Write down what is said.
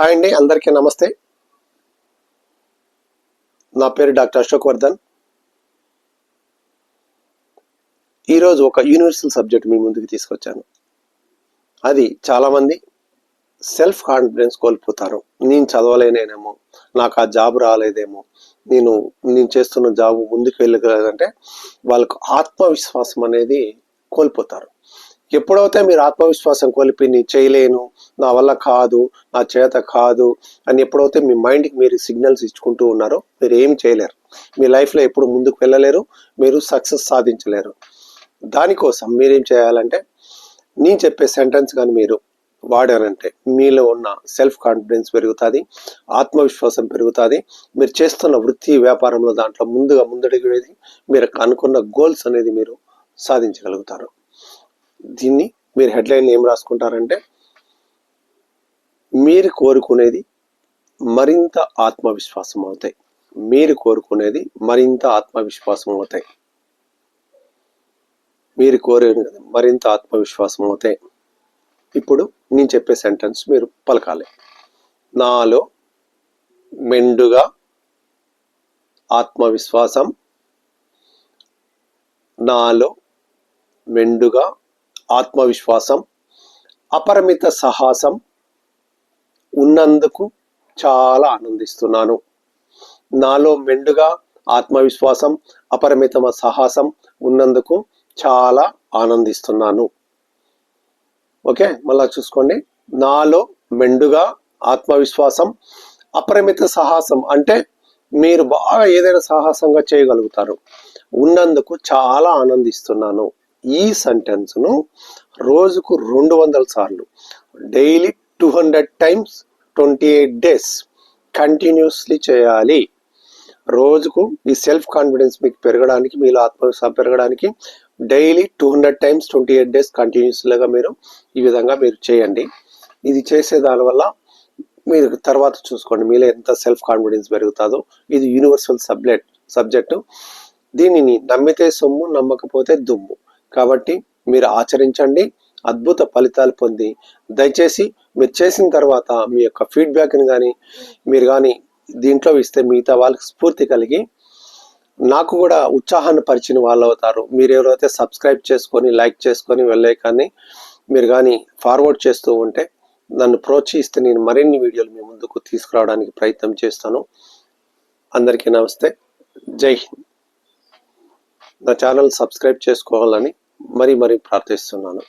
Hi అండి అందరికీ నమస్తే. నా పేరు డాక్టర్ అశోక్ వర్ధన్ ఈరోజు ఒక యూనివర్సల్ సబ్జెక్ట్ మీ ముందుకు తీసుకొచ్చాను. అది చాలామంది సెల్ఫ్ కాన్ఫిడెన్స్ కోల్పోతారు. నేను చదవలేనేమో నాకు ఆ జాబ్ రాలేదేమో నేను నేను చేస్తున్న జాబ్ ముందుకు వెళ్ళగలదంటే వాళ్ళకు ఆత్మవిశ్వాసం అనేది కోల్పోతారు. ఎప్పుడైతే మీరు ఆత్మవిశ్వాసం కోల్పి నేను చేయలేను నా వల్ల కాదు నా చేత కాదు అని ఎప్పుడైతే మీ మైండ్కి మీరు సిగ్నల్స్ ఇచ్చుకుంటూ ఉన్నారో మీరు ఏం చేయలేరు. మీ లైఫ్లో ఎప్పుడు ముందుకు వెళ్ళలేరు మీరు సక్సెస్ సాధించలేరు. దానికోసం మీరేం చేయాలంటే నేను చెప్పే సెంటెన్స్ కానీ మీరు వాడారంటే మీలో ఉన్న సెల్ఫ్ కాన్ఫిడెన్స్ పెరుగుతుంది ఆత్మవిశ్వాసం పెరుగుతుంది మీరు చేస్తున్న వృత్తి వ్యాపారంలో దాంట్లో ముందుగా ముందడిగేది మీరు అనుకున్న గోల్స్ అనేది మీరు సాధించగలుగుతారు. దీన్ని మీరు హెడ్లైన్ ఏం రాసుకుంటారంటే మీరు కోరుకునేది మరింత ఆత్మవిశ్వాసం అవుతాయి. మీరు కోరుకునేది మరింత ఆత్మవిశ్వాసం అవుతాయి. మీరు కోరేది మరింత ఆత్మవిశ్వాసం అవుతాయి. ఇప్పుడు నేను చెప్పే సెంటెన్స్ మీరు పలకాలి. నాలో మెండుగా ఆత్మవిశ్వాసం నాలో మెండుగా ఆత్మవిశ్వాసం అపరిమిత సాహసం ఉన్నందుకు చాలా ఆనందిస్తున్నాను. నాలో మెండుగా ఆత్మవిశ్వాసం అపరిమిత సాహసం ఉన్నందుకు చాలా ఆనందిస్తున్నాను. ఓకే మళ్ళా చూసుకోండి. నాలో మెండుగా ఆత్మవిశ్వాసం అపరిమిత సాహసం అంటే మీరు బాగా ఏదైనా సాహసంగా చేయగలుగుతారు. ఉన్నందుకు చాలా ఆనందిస్తున్నాను. ఈ సెంటెన్స్ను రోజుకు రెండు వందల సార్లు daily two hundred times twenty eight days continuously చేయాలి. రోజుకు ఈ సెల్ఫ్ కాన్ఫిడెన్స్ మీకు పెరగడానికి మీలో ఆత్మవిశ్వాసం పెరగడానికి daily two hundred times twenty eight days కంటిన్యూస్లీగా మీరు ఈ విధంగా మీరు చేయండి. ఇది చేసే దానివల్ల మీరు తర్వాత చూసుకోండి మీలో ఎంత సెల్ఫ్ కాన్ఫిడెన్స్ పెరుగుతుందో. ఇది యూనివర్సల్ సబ్జెక్ట్ సబ్జెక్టు దీనిని నమ్మితే సొమ్ము నమ్మకపోతే దుమ్ము. కాబట్టి మీరు ఆచరించండి అద్భుత ఫలితాలు పొంది దయచేసి మీరు చేసిన తర్వాత మీ యొక్క ఫీడ్బ్యాక్ని కానీ మీరు కానీ దీంట్లో ఇస్తే మిగతా వాళ్ళకి స్ఫూర్తి కలిగి నాకు కూడా ఉత్సాహాన్ని పరిచిన వాళ్ళు అవుతారు. మీరు ఎవరైతే సబ్స్క్రైబ్ చేసుకొని లైక్ చేసుకొని వెళ్ళే కానీ మీరు కానీ ఫార్వర్డ్ చేస్తూ ఉంటే నన్ను ప్రోత్సహిస్తే నేను మరిన్ని వీడియోలు మీ ముందుకు తీసుకురావడానికి ప్రయత్నం చేస్తాను. అందరికీ నమస్తే. జై హింద్. నా ఛానల్ సబ్స్క్రైబ్ చేసుకోవాలని మరీ మరీ ప్రార్థిస్తున్నాను.